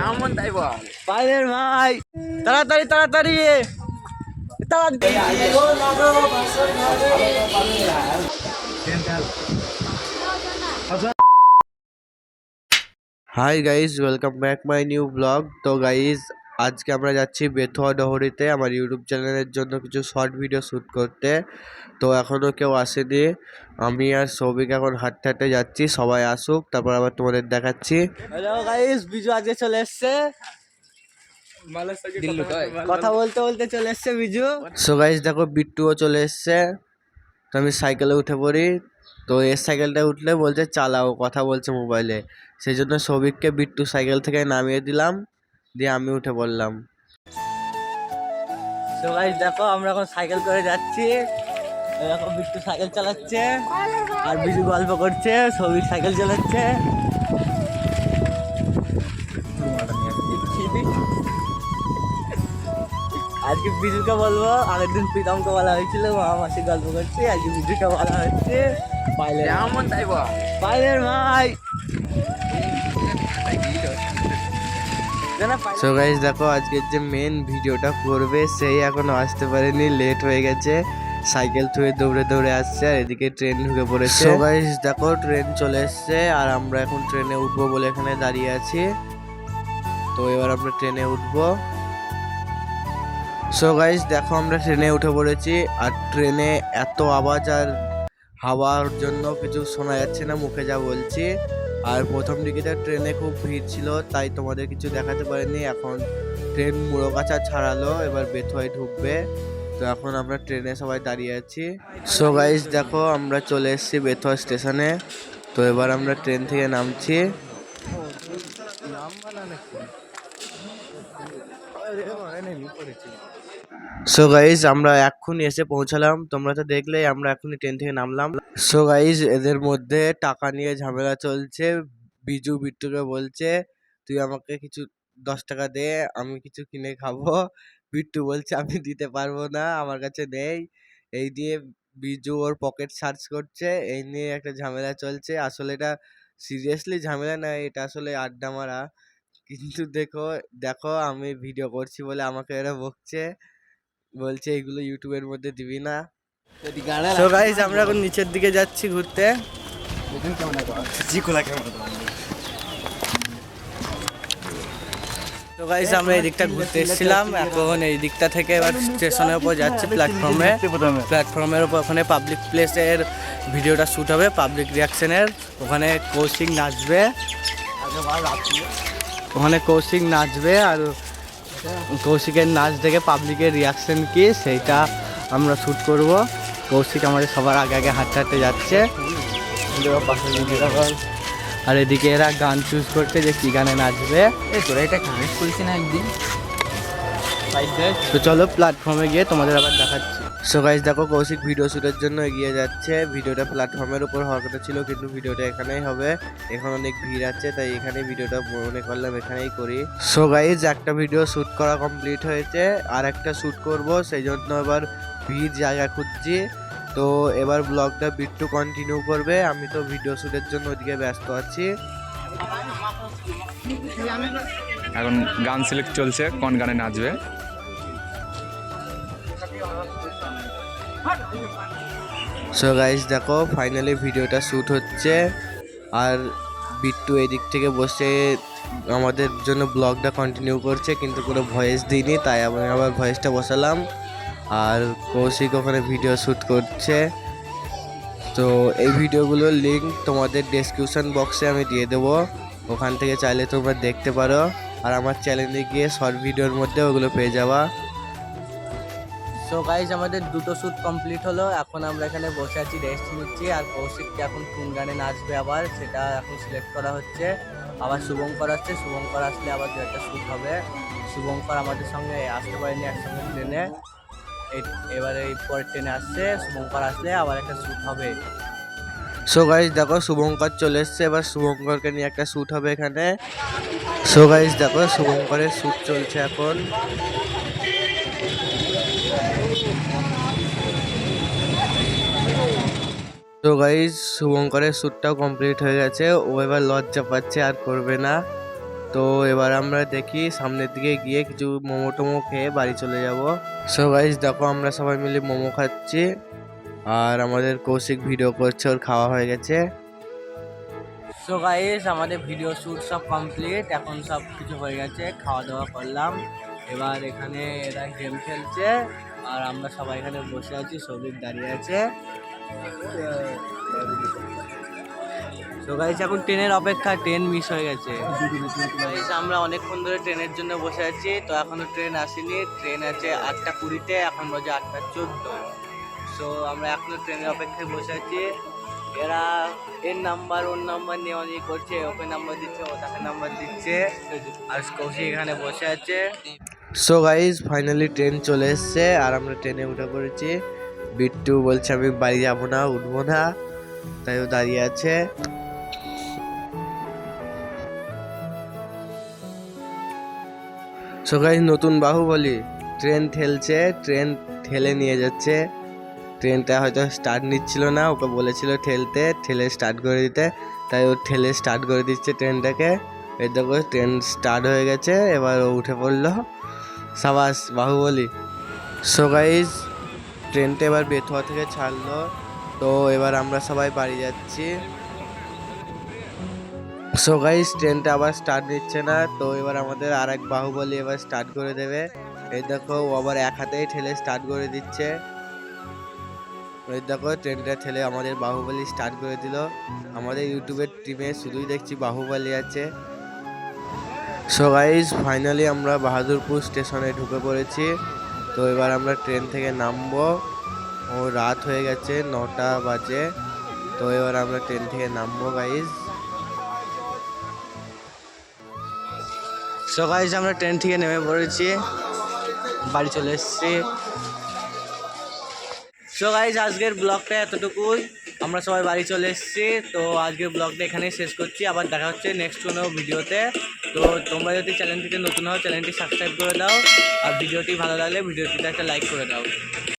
এমন তাই বল বাইরের ভাই তাড়াতাড়ি তাড়াতাড়ি তাড়াতাড়ি hi guys welcome back my new blog তো গাইজ আজকে আমরা যাচ্ছি বেথুয়া ডহরিতে আমার ইউটিউব চ্যানেলের জন্য কিছু শর্ট ভিডিও শ্যুট করতে। তো এখনও কেউ আসেনি। আমি আর সৌভিক এখন হাঁটতে হাঁটতে যাচ্ছি সবাই আসুক তারপর আবার তোমাদের দেখাচ্ছি। বিজু আজকে চলে এসছে। কথা বলতে বলতে চলে এসছে বিজু। সো গাইজ দেখো বিট্টুও চলে এসছে। তো আমি সাইকেলে উঠে পড়ি। তো এর সাইকেলটা উঠলে বলছে চালাও কথা বলছে মোবাইলে। সেই জন্য সৌভিককে বিট্টু সাইকেল থেকে নামিয়ে দিলাম। দিয়ে আমি উঠে বললাম। দেখো আমরা এখন সাইকেল করে যাচ্ছি। এরকম বিট্টু সাইকেল চালাচ্ছে আর বিজু গল্প করছে সৌভিক সাইকেল চালাচ্ছে। আজকে বিজুকে বলব আগের দিন প্রীতমকে বলা হয়েছিল মা মাসি গল্প করছে আজকে বিজুকে বলা হচ্ছে পাইলে এমন তাই পাইলের ভাই সো গাইস দেখো আজকের যে মেন ভিডিওটা করবে সেই এখনও আসতে পারেনি লেট হয়ে গেছে সাইকেল থুয়ে দৌড়ে দৌড়ে আসছে আর এদিকে ট্রেন ঢুকে পড়েছে। সো গাইস দেখো ট্রেন চলে এসছে আর আমরা এখন ট্রেনে উঠবো বলে এখানে দাঁড়িয়ে আছি। তো এবার আমরা ট্রেনে উঠবো। সো গাইস দেখো আমরা ট্রেনে উঠে পড়েছি আর ট্রেনে এত আওয়াজ আর হাওয়ার জন্য কিছু শোনা যাচ্ছে না মুখে যা বলছি। আর প্রথম দিকে ট্রেনে খুব ভিড় ছিল, তাই তোমাদের কিছু দেখাতে পারিনি। এখন ট্রেন মুড়োকাছা ছাড়ালো, এবার বেথুয়ায় ঢুকবে। তো এখন আমরা ট্রেনে সবাই দাঁড়িয়ে আছি। সো গাইস দেখো, আমরা চলে এসেছি বেথুয়া স্টেশনে। তো এবার আমরা ট্রেন থেকে নামছি। সো গাইজ আমরা এক্ষুনি এসে পৌঁছালাম। তোমরা তো দেখলেই আমরা এখনই ট্রেন থেকে নামলাম। সো গাইজ এদের মধ্যে টাকা নিয়ে ঝামেলা চলছে। বিজু বিট্টুকে বলছে, তুই আমাকে কিছু দশ টাকা দে, আমি কিছু কিনে খাব। বিট্টু বলছে, আমি দিতে পারব না, আমার কাছে নেই। এই দিয়ে বিজু ওর পকেট সার্চ করছে। এই নিয়ে একটা ঝামেলা চলছে। আসলে এটা সিরিয়াসলি ঝামেলা না, এটা আসলে আড্ডা মারা। কিন্তু দেখো দেখো, আমি ভিডিও করছি বলে আমাকে এরা বকছে। বলছে এগুলো ইউটিউবের মধ্যে দিবি না? তো গাইস আমরা এখন নিচের দিকে যাচ্ছি ঘুরতে। তো গাইস আমরা এই দিকটা ঘুরতে এসেছিলাম। এখন এই দিকটা থেকে এবার স্টেশনের উপর যাচ্ছি প্ল্যাটফর্মে প্ল্যাটফর্মের উপর ওখানে পাবলিক প্লেসের ভিডিওটা শ্যুট হবে পাবলিক রিয়াকশনের ওখানে কৌশিক নাচবে। ওখানে কৌশিক নাচবে আর কৌশিকের নাচ দেখে পাবলিকের রিয়াকশন কি সেইটা আমরা শ্যুট করব। কৌশিক আমাদের সবার আগে আগে হাঁটতে হাঁটতে যাচ্ছে। আর এদিকে এরা গান চুজ করছে যে কি গানে নাচবে। তোরা এটা কানেক্ট না একদিন? তো চলো প্ল্যাটফর্মে গিয়ে তোমাদের আবার দেখাচ্ছি। সো গাইজ দেখো, কৌশিক ভিডিও শ্যুটের জন্য এগিয়ে যাচ্ছে। ভিডিওটা প্ল্যাটফর্মের উপর হওয়ার কথা ছিল, কিন্তু ভিডিওটা এখানেই হবে। এখন অনেক ভিড় আছে, তাই এখানে ভিডিওটা মনে করলাম এখানেই করি। সো গাইজ একটা ভিডিও শ্যুট করা কমপ্লিট হয়েছে, আর একটা শ্যুট করব সেই জন্য এবার ভিড় জায়গা খুঁজছি। তো এবার ব্লগটা বিট্টু কন্টিনিউ করবে। আমি তো ভিডিও শ্যুটের জন্য ওদিকে ব্যস্ত আছি। এখন গান সিলেক্ট চলছে, কোন গানে নাচবে? সো গাইজ দেখো ফাইনালি ভিডিওটা শ্যুট হচ্ছে। আর বিট্টু এদিক থেকে বসে আমাদের জন্য ব্লগটা কন্টিনিউ করছে, কিন্তু কোনো ভয়েস দিইনি, তাই আমি আবার ভয়েসটা বসালাম। আর কৌশিক ওখানে ভিডিও শ্যুট করছে। তো এই ভিডিওগুলোর লিঙ্ক তোমাদের ডেসক্রিপশন বক্সে আমি দিয়ে দেবো। ওখান থেকে চাইলে তোমরা দেখতে পারো। আর আমার চ্যানেলে গিয়ে শর্ট ভিডিওর মধ্যে ওগুলো পেয়ে যাওয়া সো গাইজ আমাদের দুটো শ্যুট কমপ্লিট হলো। এখন আমরা এখানে বসে আছি রেস্ট নিচ্ছি। আর কৌশিক এখন কোন গানে নাচবে আবার, সেটা এখন সিলেক্ট করা হচ্ছে। আবার শুভঙ্কর আসছে। শুভঙ্কর আসলে আবার দু একটা শ্যুট হবে। শুভঙ্কর আমাদের সঙ্গে আসতে পারেনি একসঙ্গে ট্রেনে এবারে এই পরের ট্রেনে আসছে। শুভঙ্কর আসলে আবার একটা শ্যুট হবে। সো গাইজ দেখো, শুভঙ্কর চলে এসছে। এবার শুভঙ্করকে নিয়ে একটা শ্যুট হবে এখানে। সো গাইজ দেখো, শুভঙ্করের শ্যুট চলছে এখন। তো গাইজ শুভঙ্করের শ্যুটটাও কমপ্লিট হয়ে গেছে। ও এবার লজ্জা পাচ্ছে, আর করবে না। তো এবার আমরা দেখি সামনের দিকে গিয়ে কিছু মোমো টোমো খেয়ে বাড়ি চলে যাব। সো গাইজ দেখো আমরা সবাই মিলে মোমো খাচ্ছি। আর আমাদের কৌশিক ভিডিও করছে, ওর খাওয়া হয়ে গেছে। সো গাইস আমাদের ভিডিও শ্যুট সব কমপ্লিট এখন সব কিছু হয়ে গেছে, খাওয়া দাওয়া করলাম। এবার এখানে এরা গেম খেলছে। আর আমরা সবাই এখানে বসে আছি, সৌভিক দাঁড়িয়ে আছে। তো গাইস এখন ট্রেনের অপেক্ষা ট্রেন মিস হয়ে গেছে। Guys, আমরা অনেকক্ষণ ধরে ট্রেনের জন্য বসে আছি তো এখনও ট্রেন আসেনি। ট্রেন আছে আটটা কুড়িতে এখন বাজে আটটা চোদ্দ। সো আমরা এখনও ট্রেনের অপেক্ষায় বসে আছি। এরা এর নাম্বার ওর নাম্বার নিয়ে করছে ওকে নাম্বার দিচ্ছে ও তাকে নাম্বার দিচ্ছে আর কৌশিক এখানে বসে আছে। সো গাইজ ফাইনালি ট্রেন চলে এসছে আর আমরা ট্রেনে উঠে পড়েছি। বিট্টু বলছে, আমি বাড়ি যাব না, উঠবো না। তাই ও দাঁড়িয়ে আছে। সো গাইজ নতুন বাহুবলী। ট্রেন ঠেলছে, ট্রেন ঠেলে নিয়ে যাচ্ছে। ট্রেনটা হয়তো স্টার্ট নিচ্ছিল না, ওকে বলেছিল ঠেলতে, ঠেলে স্টার্ট করে দিতে। তাই ও ঠেলে স্টার্ট করে দিচ্ছে ট্রেনটাকে। এই দেখো, ট্রেন স্টার্ট হয়ে গেছে, এবার ও উঠে পড়ল সাবাস বাহুবলী। সো গাইজ ট্রেনটা এবার বেথুয়া থেকে ছাড়লো। তো এবার আমরা সবাই বাড়ি যাচ্ছি। সো গাইজ ট্রেনটা আবার স্টার্ট নিচ্ছে না। তো এবার আমাদের আর এক বাহুবলী এবার স্টার্ট করে দেবে। এই দেখো, ও আবার এক হাতেই ঠেলে স্টার্ট করে দিচ্ছে। এই দেখো, ট্রেনটা ঠেলে আমাদের বাহুবলী স্টার্ট করে দিল। আমাদের ইউটিউবের টিমে শুধুই দেখছি বাহুবলী আছে। সো গাইজ ফাইনালি আমরা বাহাদুরপুর স্টেশনে ঢুকে পড়েছি। তো এবার আমরা ট্রেন থেকে নামবো। ও রাত হয়ে গেছে, নটা বাজে। তো এবার আমরা ট্রেন থেকে নামবো গাইজ সো গাইস আমরা ট্রেন থেকে নেমে পড়েছি। বাড়ি চলে এসেছি। সো গাইস আজকের ব্লগটা এতটুকুই আমরা সবাই বাড়ি চলে এসেছি। তো আজকের ব্লগটা এখানেই শেষ করছি। আবার দেখা হচ্ছে নেক্সট কোনো ভিডিওতে তো তোমরা যদি চ্যানেলটিতে নতুন হও, চ্যানেলটি সাবস্ক্রাইব করে দাও। আর ভিডিওটি ভালো লাগলে ভিডিওটিতে একটা লাইক করে দাও।